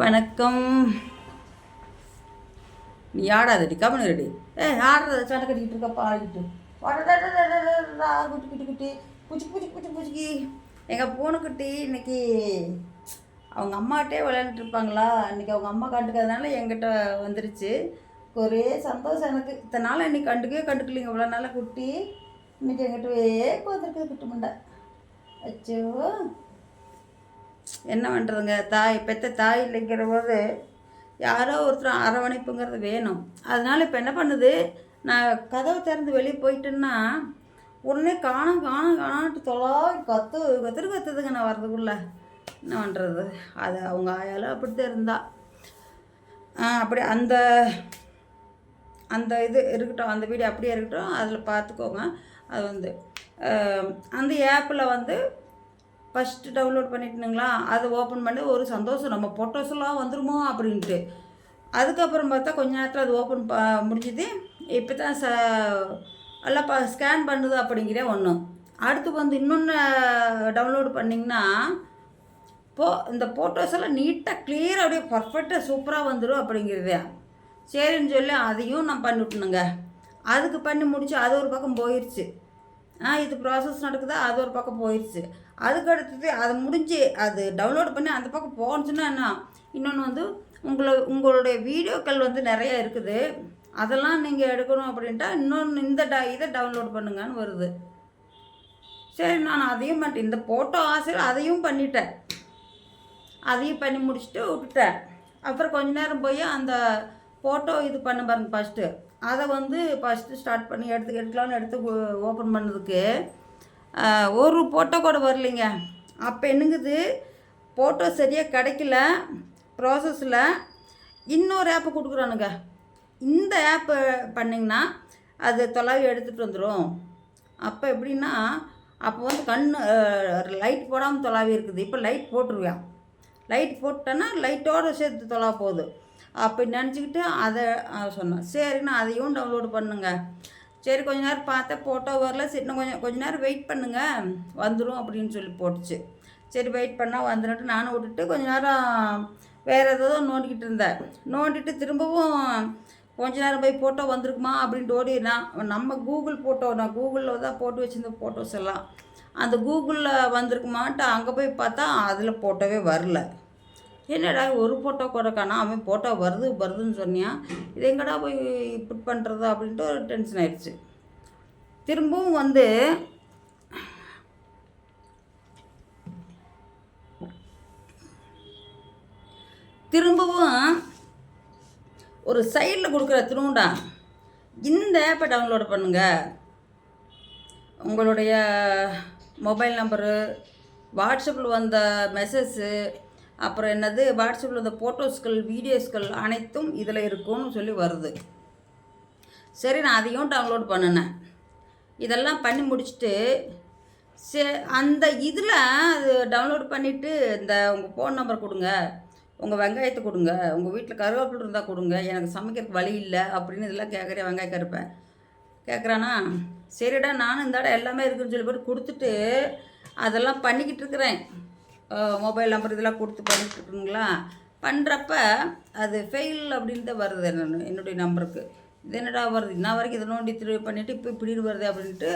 வணக்கம். நீ ஆடாதடி கவனம் ரெடி ஏ ஆடுறத சண்டை கட்டிக்கிட்டு இருக்கப்பா ஆடிக்கிட்டு குட்டி குட்டி குட்டி குச்சி குச்சி குச்சி குச்சிக்கி எங்கள் பூனைக்குட்டி இன்னைக்கு அவங்க அம்மாட்டே விளையாண்டுட்டு இருப்பாங்களா இன்னைக்கு அவங்க அம்மா கண்டுக்கிறதுனால என்கிட்ட வந்துருச்சு. ஒரே சந்தோஷம் எனக்கு. இத்தனை நாள் இன்னைக்கு கண்டுக்கவே கண்டுக்கலைங்க. இவ்வளோ நாளாக குட்டி. இன்னைக்கு எங்கிட்டவே வந்துருக்குது குட்டி மண்டை. அச்சோ. என்ன பண்ணுறதுங்க தாய் பெற்ற தாய் இல்லைங்கிற போது யாரோ ஒருத்தர் அரவணைப்புங்கிறது வேணும். அதனால இப்போ என்ன பண்ணுது? நான் கதவை திறந்து வெளியே போயிட்டேன்னா உடனே காணோம் காணோம் காணான்ட்டு தொலா கத்து கத்துரு கத்துதுங்க நான் வர்றதுக்குள்ள. என்ன பண்ணுறது அது அவங்க ஆயாலும் அப்படித்தான் இருந்தா. அப்படி அந்த அந்த இது இருக்கட்டும் அந்த வீடியோ அப்படியே இருக்கட்டும் அதில் பார்த்துக்கோங்க. அது வந்து அந்த ஆப்பில் வந்து ஃபஸ்ட்டு டவுன்லோட் பண்ணிட்டுனுங்களா? அதை ஓப்பன் பண்ணி ஒரு சந்தோஷம் நம்ம ஃபோட்டோஸ்லாம் வந்துருமோ அப்படின்ட்டு. அதுக்கப்புறம் பார்த்தா கொஞ்ச நேரத்தில் அது ஓப்பன் ப முடிஞ்சுது. இப்போ தான் ச எல்லாம் ப ஸ்கேன் பண்ணுது அப்படிங்கிற ஒன்று அடுத்து வந்து இன்னொன்று டவுன்லோடு பண்ணிங்கன்னா போ இந்த ஃபோட்டோஸ் எல்லாம் நீட்டாக கிளியர் அப்படியே பர்ஃபெக்டாக சூப்பராக வந்துடும் அப்படிங்கிறதே. சரின்னு சொல்லி அதையும் நான் பண்ணிவிட்டணுங்க அதுக்கு பண்ணி முடிச்சு அது ஒரு பக்கம் போயிடுச்சு இது ப்ராசஸ் நடக்குதா? அது ஒரு பக்கம் போயிடுச்சு அதுக்கு அடுத்தது அது முடிஞ்சு அது டவுன்லோட் பண்ணி அந்த பக்கம் போனுச்சுன்னா என்ன? இன்னொன்று வந்து உங்களை உங்களுடைய வீடியோக்கள் வந்து நிறையா இருக்குது. அதெல்லாம் நீங்கள் எடுக்கணும் அப்படின்ட்டா இன்னொன்று இந்த ட இதை டவுன்லோட் பண்ணுங்கன்னு வருது. சரி நான் அதையும் பண்ணிட்டேன் இந்த ஃபோட்டோ ஆசையில் அதையும் பண்ணிட்டேன். அதையும் பண்ணி முடிச்சுட்டு விட்டுட்டேன். அப்புறம் கொஞ்ச நேரம் போய் அந்த ஃபோட்டோ இது பண்ண பாருங்க ஃபஸ்ட்டு அதை வந்து ஃபஸ்ட்டு ஸ்டார்ட் பண்ணி எடுத்து எடுக்கலாம்னு எடுத்து ஓப்பன் பண்ணதுக்கு ஒரு ஃபோட்டோ கூட வரலைங்க. அப்போ என்னங்குது? ஃபோட்டோ சரியாக கிடைக்கல. ப்ராசஸில் இன்னொரு ஆப்பு கொடுக்குறானுங்க. இந்த ஆப்பு பண்ணிங்கன்னா அது தொலைவி எடுத்துகிட்டு வந்துடும் அப்போ எப்படின்னா அப்போ வந்து கண் லைட் போடாமல் தொலாவி இருக்குது. இப்போ லைட் போட்டுருவேன் லைட் போட்டேன்னா லைட்டோடு சேர்த்து தொலா போகுது. அப்படி நினச்சிக்கிட்டு அதை சொன்னேன். சரிண்ணா அதையும் டவுன்லோடு பண்ணுங்க. சரி கொஞ்ச நேரம் பார்த்தேன் ஃபோட்டோ வரல. சரி இன்னும் கொஞ்சம் கொஞ்ச நேரம் வெயிட் பண்ணுங்கள் வந்துடும் அப்படின்னு சொல்லி போட்டுச்சு. சரி வெயிட் பண்ணால் வந்துட்டு நானும் விட்டுட்டு கொஞ்ச நேரம் வேறு ஏதோ நோண்டிக்கிட்டு இருந்தேன். நோண்டிட்டு திரும்பவும் கொஞ்ச நேரம் போய் ஃபோட்டோ வந்திருக்குமா அப்படின்ட்டு ஓடினா நம்ம கூகுள் ஃபோட்டோ நான் கூகுளில் தான் போட்டு வச்சுருந்த ஃபோட்டோஸ் எல்லாம். அந்த கூகுளில் வந்திருக்குமான்ட்டு அங்கே போய் பார்த்தா அதில் ஃபோட்டோவே வரல. என்னடா ஒரு ஃபோட்டோ கூட காணா அவன் ஃபோட்டோ வருது வருதுன்னு சொன்னியான் இது எங்கடா போய் இப்படி பண்ணுறது அப்படின்ட்டு ஒரு டென்ஷன் ஆயிடுச்சு. திரும்பவும் வந்து திரும்பவும் ஒரு சைடில் கொடுக்குற திரும்படா இந்த ஆப்பை டவுன்லோட் பண்ணுங்கள் உங்களுடைய மொபைல் நம்பரு வாட்ஸ்அப்பில் வந்த மெசேஜு அப்புறம் என்னது வாட்ஸ்அப்பில் வந்த ஃபோட்டோஸ்கள் வீடியோஸ்கள் அனைத்தும் இதில் இருக்கும்னு சொல்லி வருது. சரி நான் அதையும் டவுன்லோட் பண்ணினேன். இதெல்லாம் பண்ணி முடிச்சுட்டு சே அந்த இதில் அது டவுன்லோட் பண்ணிவிட்டு இந்த உங்கள் ஃபோன் நம்பர் கொடுங்க உங்கள் வெங்காயத்தை கொடுங்க உங்கள் வீட்டில் கருவேப்பிலை இருந்தால் கொடுங்க எனக்கு சமைக்கிறதுக்கு வழி இல்லை அப்படின்னு இதெல்லாம் கேட்குறேன் வெங்காயம் கருப்பேன். கேட்குறானா சரிடா நானும் இந்த எல்லாமே இருக்குன்னு சொல்லி போட்டு கொடுத்துட்டு அதெல்லாம் பண்ணிக்கிட்டு இருக்கிறேன். மொபைல் நம்பர் இதெல்லாம் கொடுத்து பண்ணிக்கிட்டு இருக்குங்களா? பண்ணுறப்ப அது ஃபெயில் அப்படின்னு தான் வருது என்ன என்னுடைய நம்பருக்கு இது என்னடா வருது? இன்ன வரைக்கும் இதை நோண்டி திரு பண்ணிவிட்டு இப்போ இப்படி வருது அப்படின்ட்டு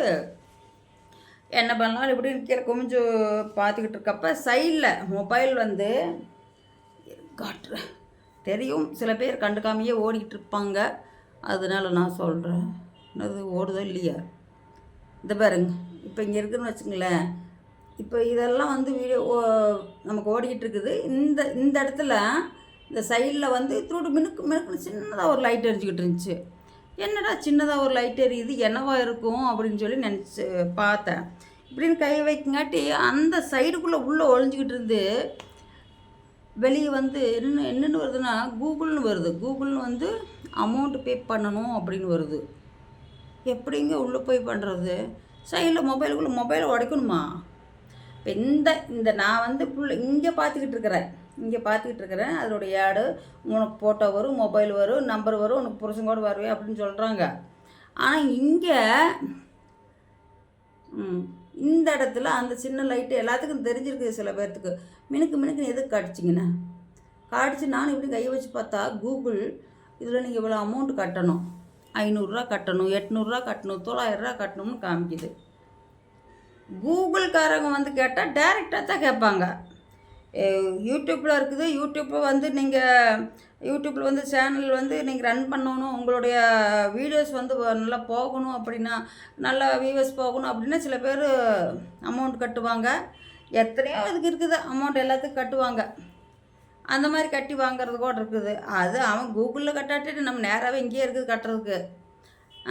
என்ன பண்ணலாம்? இப்படின்னு கீழே கொஞ்சம் பார்த்துக்கிட்டு இருக்கப்ப சைடில் மொபைல் வந்து காட்டுறேன் தெரியும். சில பேர் கண்டுக்காமையே ஓடிக்கிட்டு இருப்பாங்க. அதனால நான் சொல்கிறேன் என்னது ஓடுதோ இல்லையா? இந்த பாருங்க. இப்போ இங்கே இருக்குதுன்னு வச்சுங்களேன் இப்போ இதெல்லாம் வந்து வீடியோ ஓ- நமக்கு ஓடிக்கிட்டு இருக்குது. இந்த இந்த இடத்துல இந்த சைடில் வந்து திருடு மினுக்கு மினுக்கு சின்னதாக ஒரு லைட் எரிஞ்சுக்கிட்டு இருந்துச்சு. என்னடா சின்னதாக ஒரு லைட் எரியுது? என்னவா இருக்கும் அப்படின்னு சொல்லி நினச்சி பார்த்தேன். இப்படின்னு கை வைக்கங்காட்டி அந்த சைடுக்குள்ளே உள்ளே ஒழிஞ்சிக்கிட்டு இருந்து வெளியே வந்து என்ன என்னென்னு வருதுன்னா கூகுள்னு வருது. கூகுள்னு வந்து அமௌண்ட் பே பண்ணணும் அப்படின்னு வருது. எப்படிங்க உள்ளே போய் பண்ணுறது? சைடில் மொபைலுக்குள்ளே மொபைலை உடைக்கணுமா? இப்போ இந்த இந்த நான் வந்து புள்ள இங்கே பார்த்துக்கிட்டு இருக்கிறேன். இங்கே பார்த்துக்கிட்டு இருக்கிறேன். அதோடைய ஆடு உனக்கு ஃபோட்டோ வரும் மொபைல் வரும் நம்பர் வரும் உனக்கு புருஷங்கோடு வருவே அப்படின்னு சொல்கிறாங்க. ஆனால் இங்கே இந்த இடத்துல அந்த சின்ன லைட்டு எல்லாத்துக்கும் தெரிஞ்சிருக்குது சில பேர்த்துக்கு. மினுக்கு மினுக்குன்னு எதுக்கு காட்டிச்சிங்கண்ணே? காட்டிச்சு நானும் இப்படி கையை வச்சு பார்த்தா கூகுள் இதில் நீங்கள் இவ்வளோ அமௌண்ட் கட்டணும். ஐநூறுரூவா கட்டணும் எட்நூறுரூவா கட்டணும் தொள்ளாயிரரூவா கட்டணும்னு காமிக்குது. கூகுள்காரங்க வந்து கேட்டால் டைரெக்டாக தான் கேட்பாங்க. யூடியூப்பில் இருக்குது யூடியூப்பில் வந்து நீங்கள் யூடியூப்பில் வந்து சேனல் வந்து நீங்கள் ரன் பண்ணணும் உங்களுடைய வீடியோஸ் வந்து நல்லா போகணும் அப்படின்னா நல்லா வியூவர்ஸ் போகணும் அப்படின்னா சில பேர் அமௌண்ட் கட்டுவாங்க. எத்தனையோ இதுக்கு இருக்குது அமௌண்ட் எல்லாத்துக்கும் கட்டுவாங்க. அந்த மாதிரி கட்டி வாங்குறது கூட இருக்குது. அது அவன் கூகுளில் கட்டாட்டிட்டு நம்ம நேராகவே இங்கேயே இருக்குது கட்டுறதுக்கு.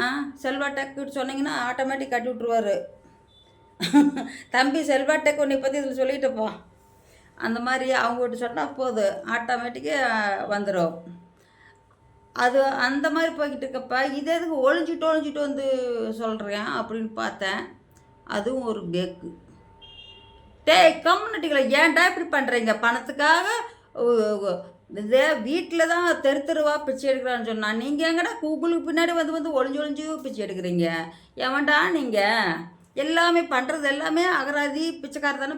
ஆ செல்வா டெக்கு சொன்னீங்கன்னா ஆட்டோமேட்டிக் கட்டி விட்ருவார் தம்பி செல்வா டெக் உன்னை பற்றி இதில் சொல்லிட்டுப்போ அந்த மாதிரி அவங்ககிட்ட சொன்னால் போதும் ஆட்டோமேட்டிக்கே வந்துடும் அது அந்த மாதிரி போய்கிட்டு இருக்கப்ப இது எதுக்கு ஒழிஞ்சிட்டு ஒழிஞ்சிட்டு வந்து சொல்கிறேன் அப்படின்னு பார்த்தேன். அதுவும் ஒரு பேக்கு டே கம்யூனிட்டிகளை ஏன்டா இப்படி பண்ணுறீங்க பணத்துக்காக இதே வீட்டில் தான் தெரு தெருவாக பிச்சை எடுக்கிறான்னு சொன்னால் நீங்கள் எங்கடா கூகுளுக்கு பின்னாடி வந்து வந்து ஒளிஞ்சு ஒளிஞ்சு பிச்சை எடுக்கிறீங்க? எவன்டா நீங்கள் எல்லாமே பண்ணுறது எல்லாமே அகராதி பிச்சைக்கார தானே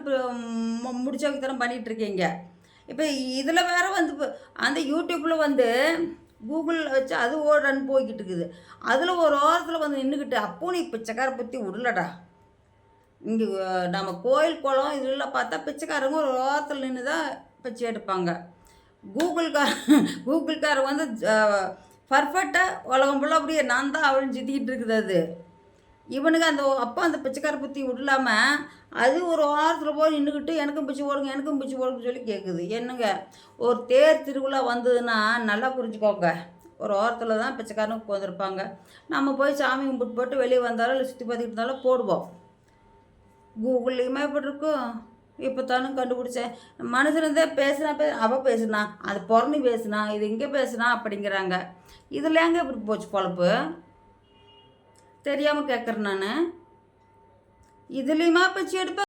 முடிச்சவங்க தானே பண்ணிகிட்டு இருக்கீங்க. இப்போ இதில் வேறு வந்து அந்த யூடியூப்பில் வந்து கூகுளில் வச்சு அது ஒரு போய்கிட்டு இருக்குது. அதில் ஒரு ஓரத்தில் வந்து நின்றுக்கிட்டு அப்போ நீ பிச்சைக்கார பற்றி விடலடா இங்கே நம்ம கோயில் குளம் இதெல்லாம் பார்த்தா பிச்சைக்காரங்க ஒரு ஓரத்தில் நின்று தான் பிச்சை எடுப்பாங்க. கூகுள்கார் கூகுள்கார் வந்து பர்ஃபெக்டாக உலகம் ஃபுல்லாக அப்படியே நான் தான் அவளும் சுற்றிக்கிட்டு இருக்குது அது. இவனுக்கு அந்த அப்பா அந்த பிச்சைக்கார பற்றி விடலாமல் அது ஒரு வாரத்தில் போய் நின்றுக்கிட்டு எனக்கும் பிச்சை போடுங்க எனக்கும் பிச்சை போடுங்க சொல்லி கேட்குது என்னங்க? ஒரு தேர் திருவிழா வந்ததுன்னா நல்லா புரிஞ்சுக்கோங்க. ஒரு ஓரத்தில் தான் பிச்சைக்காரனுக்கு உட்காந்துருப்பாங்க நம்ம போய் சாமி கும்பிட்டு போட்டு வெளியே வந்தாலும் இல்லை சுற்றி பார்த்துக்கிட்டு இருந்தாலும் போடுவோம். கூகுள்லேயுமே இப்படி இருக்கும். இப்போ தானும் கண்டுபிடிச்சேன். மனுஷன் பேசுனா பே அவள் பேசுனா அது புறணி பேசுனா இது இங்கே பேசுனா அப்படிங்கிறாங்க. இதில் எங்கே இப்படி போச்சு பொழப்பு? தெரியாமல் கேட்குறேன் நான். இதுலேயுமா பிச்சு எடுப்பேன்